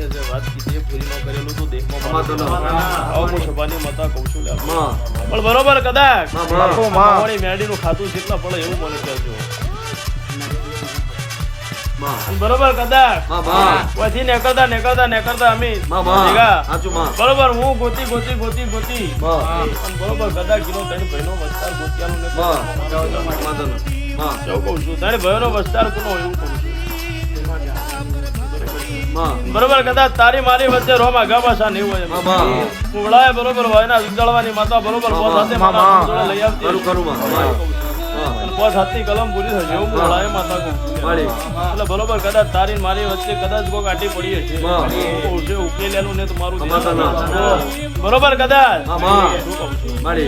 તમે જે વાત કીધી એ પૂરી ન કરેલું તો દેહમાં હું સભાની માતા કહું છું લે. પણ બરોબર કદાચ. મારી મેડીનું ખાતું કેટલા પડે એવું મને કહેજો. બરોબર કદાચ. પછી નીકળતા નીકળતા નીકળતા અમે. બરોબર હું ગોતી ગોતી ગોતી ગોતી. બરોબર કદાચ કિલો ત્રણ ભાઈનો વસ્તાર ગોતિયાનો ને ન. કહું છું? તારે ભાઈનો વસ્તાર કોનો એવું કહું બરોબર. કદાચ તારી મારી વચ્ચે રોમા ગાભાસા નહીં હોય. માં માં કુવડાએ બરોબર વાયના ઉજળવાની માતા બરોબર પોત સાથે માતા લઈ આવતી માં માં અને હાથની કલમ પૂરી થશે એવું કુવડાએ માતા એટલે બરોબર કદાચ તારી મારી વચ્ચે કદાચ કોક આટી પડી હશે. ઉકેલેલું ને તો મારું અમાતા ના. ધ્યાન. બરોબર કદાચ. માં માં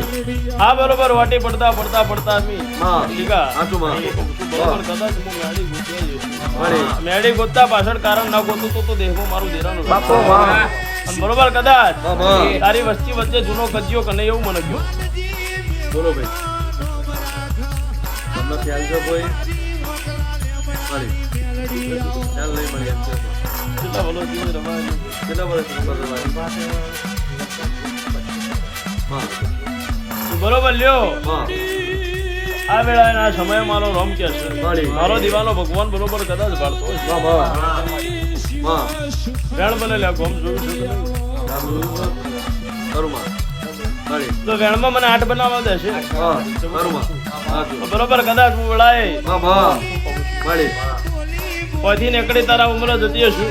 હા બરોબર વાટી પડતા પડતા પડતા અમે. સાચું માં. કદાચ હું મેળી ગોતી મેળી ગોતતા પાછળ કારણ ના ગોતું તો તો દેહમાં મારું દેરાનું બાપો બરોબર કદાચ. તારી વસ્તી વચ્ચે જૂનો કજિયો કને એવું મને કહ્યું બોલો ભાઈ. તમને ખ્યાલ છે કોઈ? માળી ખ્યાલ નહીં મળી કેટલા વલો જીવ રમાય કેટલા વર્ષ ઉંમર બરોબર લ્યો. આ વેળાના સમયે મારો રમ કે છે. મારો દિવાનો ભગવાન બરોબર કદાચ ભાળતો માં વેણ બને લ્યા ગોમ જોયું તો વેણમાં મને આઠ બનાવવા દેશે બરોબર કદાચ હું વેળાએ પછી નીકળી તારા ઉમર જતી હશું.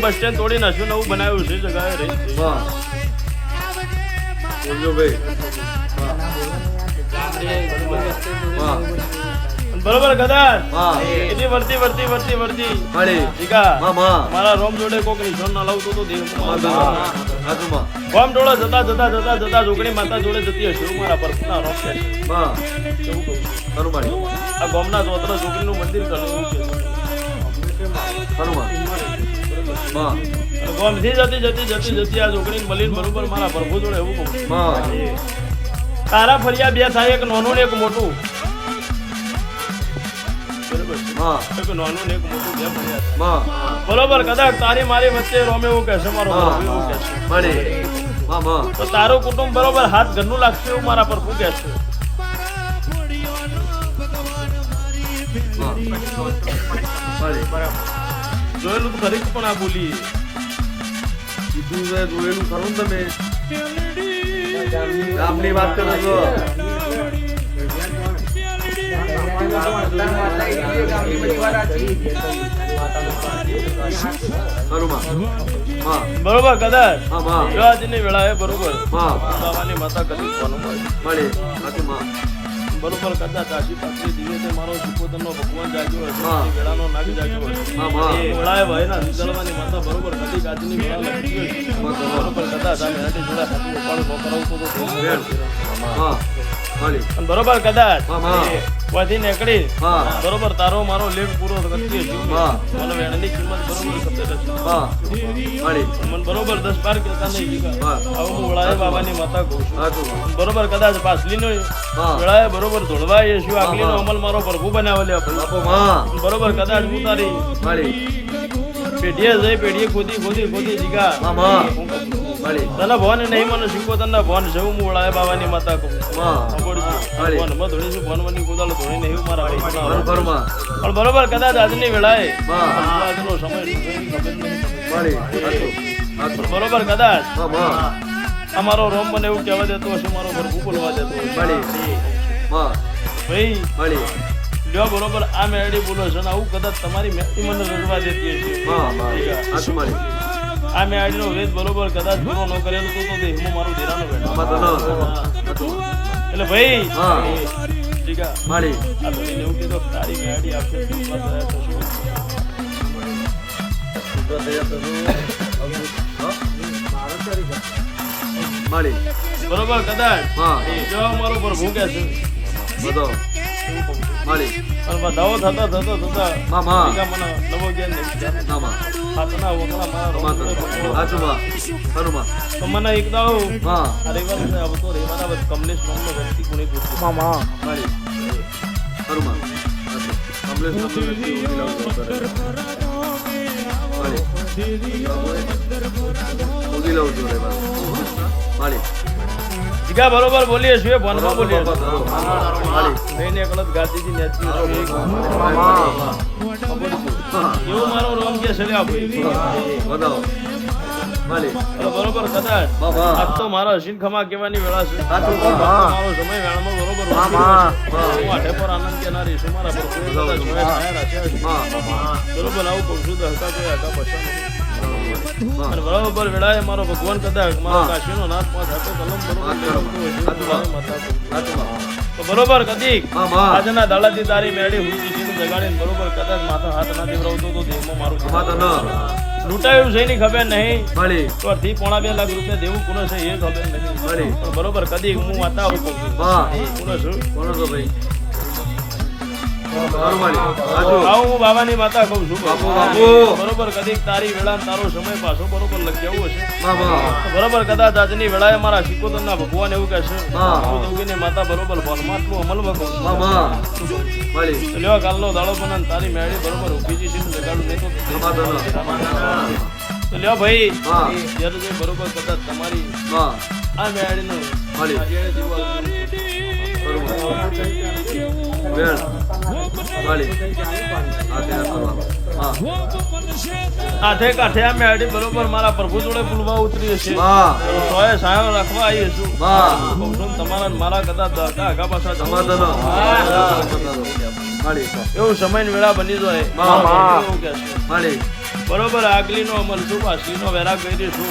બસ સ્ટેન્ડ તોડી નાખ્યું નવું બનાવ્યું છે જગાએ રહી. ભાઈ. બરોબર કદાચમાં વર્તી વર્તી વર્તી વર્તી માળી મારા રોમ જોડે કોક નિશાન ના લાવતો તો રોમ જોડે જતા જતા જતા જતા જોગણી માતા જોડે જતી હશે મારા પર ના રોમ છે. માં એવું કહું છું. કરું આ ગામના ચોતરા જોગણીનું મંદિર કરવું છે. કરું માં જતી જતી જતી જતી આ જોગણી મળીને બરોબર મારા પ્રભુ જોડે એવું કહું તારા ફરિયા બે થાય એક નાનું ને એક મોટું. બરોબર કદાચ તારી મારી વચ્ચે રોમે એવું કહેશે મારો હા. એવું કહેશે. તો તારું કુટુંબ બરોબર હાથ ઘરનું લાગશે એવું મારા પર શું કહેશે? જોયેલું તો ખરી પણ આ બોલી કીધું છે જોયેલું ખરું ને તમે? ગામની વાત કરો છો. બરોબર કદાચ આજની વેળાએ બરોબર. માતા કદી મળે માં. બરોબર કદાચ આશી પાત્રી દિવસે મારો સુપોતરનો ભગવાન જાગ્યો હશે વેળાનો નાગ જાગ્યો હશે એ વેળાએ ભયના નીકળવાની માતા બરોબર કદી આજની વેળા લખી બરોબર. કદાચ આ મેરાટી જોડા ઉપાડું ન તો હા. બરોબર કદાચ. હા. નીકળી. બરોબર તારો મારો લેખ પૂરો કરતી મને વેણની કિંમત બરોબર ખબર મને દસ બાર કહેતા નહીં. હું. વળાએ બાબાની માતા કહું છું. બરોબર કદાચ પાછલીનો નો વેળાએ બરોબર ધોળવાય શું આગલીનો. અમલ મારો પ્રભુ બનાવેલો બરોબર કદાચ હું તારી પેઢીએ જઈ પેઢીએ ખોદી ખોદી ખોદી જીગા. માળી તને ભવન નહીં મને શીખવો તને ભવન જવું હું વળાએ બાબાની માતા હાલી. ભવનમાં ધોળી છું ભવનની કુદાલ ધોળી નહીં એવું મારા પણ બરોબર કદાચ આજની વેળાએ. આજનો સમય. માળી બરોબર કદાચ અમારો રોમ મને એવું કહેવા દેતો હશે મારો ઘર બોલવા દેતો. માળી ભાઈ જો બરોબર આ મેળી બોલો છે ને આવું કદાચ તમારી મેરડી મને રડવા દેતી હશે. માં મેં આ મેરડીનો વેદ બરોબર કદાચ પૂરો ન કરેલો તો તો હું મારું ધીરાનો બેઠો એટલે ભાઈ હા. ઠીકા માળી આ તો એવું કીધું તારી મેરડી આપશે? માળી બરોબર કદાચ. હા. જો મારો પર કે છે. બધો. માળી પણ વધાવો થતા થતા થતા. માં માં ઠીકા મને નવો જ્ઞાન નહીં ના માં હાથના વગડા મારા માં તો રોમ સાચું માં ખરું તો મને એક રવિવાર આવતો રવિવારના વખત કમલેશ નામનો વ્યક્તિ નામનો વ્યક્તિ માળી ઉગી લઉં છું. માળી. જીગા બરોબર બોલીએ છીએ ભણમાં બોલીએ. લઈને એકલો જ ગાદીથી નેચી એવું મારો રોમ કે છે બતાવો. બરોબર કદાચ આજ તો મારા હસીન ખમા કહેવાની વેળા છે. મારો સમય વેળામાં બરોબર હું આઠે પર આનંદ કેનારી છું મારા પર કોઈ કદાચ જોયા છાયા રાખ્યા છે. હા. બરોબર આવું કહું છું તો હકા કોઈ હકા પછા નહીં. હા. અને બરોબર વેળાએ મારો ભગવાન કદાચ મારો કાશી કાશીનો નાથ પાંચ હાથે કલમ બરોબર કદી આજના દાડાથી તારી મેળી હું જગાડીને બરોબર કદાચ માથા હાથ ના દેવરાવતો તો દેહમાં મારું ન. લૂંટાયું છે એની ખબર નહીં માળી. તો અઢી પોણા બે લાખ રૂપિયા દેવું કોને છે એ ખબર નહીં મળી. પણ બરોબર કદી હું વાતા આવું છું હા. કોને છું કોનો છો ભાઈ? હું બાબાની માતા કહું છું. બરોબર કદી તારી વેળા તારો સમય પાછો બરોબર લખી આવું હશે. બરોબર કદાચ આજની વેળાએ મારા શિકોતરના ભગવાન એવું કહેશે. હા. હું માતા બરોબર પરમાત્મા અમલમાં કહું લ્યો કાલનો દાડો પણ તારી મેળી બરોબર ઊભી જશે જગાડું નહીં તો ન. લ્યો ભાઈ. બરોબર કદાચ તમારી. આ મેળીનો આઠે કાઠે આ મેળી બરોબર મારા પ્રભુ જોડે ઉતરી હશે. સોએ સાયો રાખવા આવી છું. હા. કહું છું ને તમારા મારા દરકા આગા પાછા. એવું સમય વેળા બની જાય. બરોબર આગલી નો અમલ શું પાછલી નો વેરા કરી શું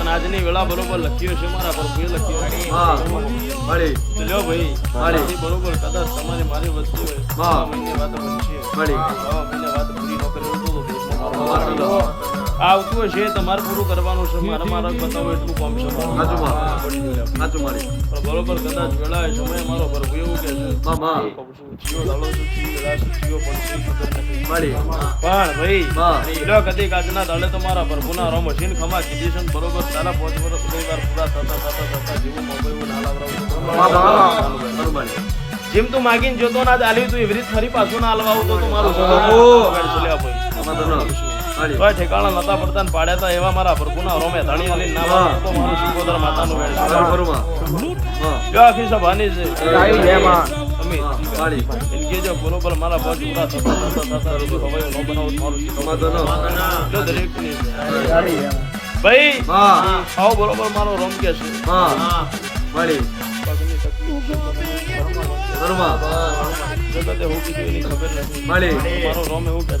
અને આજની વેળા બરોબર લખ્યો છે મારા પ્રભુએ લખ્યો લ્યો ભાઈ માળી. બરોબર કદાચ તમારી મારી વસ્તુ હોય હા. મહિને વાત બનશે માળી. મહિને વાત પૂરી ન કરી તો આવતું હશે તમારે પૂરું કરવાનું છે. મારે મારા બતાવો એટલું કામ છે. બરોબર કદાચ વેળા સમય મારો ભરવું એવું કે છે. પણ ભાઈ. લ્યો કદી આજના દાડે તમારા પ્રભુના રો મશીન ખમા કીધી છે બરોબર તારા પાંચ વર્ષ બે વાર પૂરા થતા થતા થતા જેવું મોબાઈલ ના. લાવડાવું જેમ તું માગીને જોતો ના ચાલ્યું તું એવી રીત ફરી પાછું ના આવતો તો મારું તોય ઠેકાણા નતા પડતા ને પાડ્યા હતા એવા મારા પ્રભુના રોમે ધણી આલી ના. તો મારું સિકોદર માતાનું વેણ. જો આખી સભાની છે બરોબર મારા પગ પૂરા થતા થતા થતા હજુ હવે હું ન બનાવું મારું સિકોદર આમાં તો ન. જો દરેકની ભાઈ હા. આવો બરોબર મારો રોમ કે છે હા. માળી. પગની તકલીફ છે, કરું માં. જગતે હું કીધું એની ખબર નથી મારો રોમ એવું કે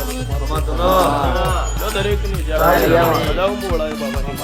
જોડે ના લગતા તો મારો આમાં તો ન. જો દરેકની જ્યારે બધા હું બોલાય બાબાની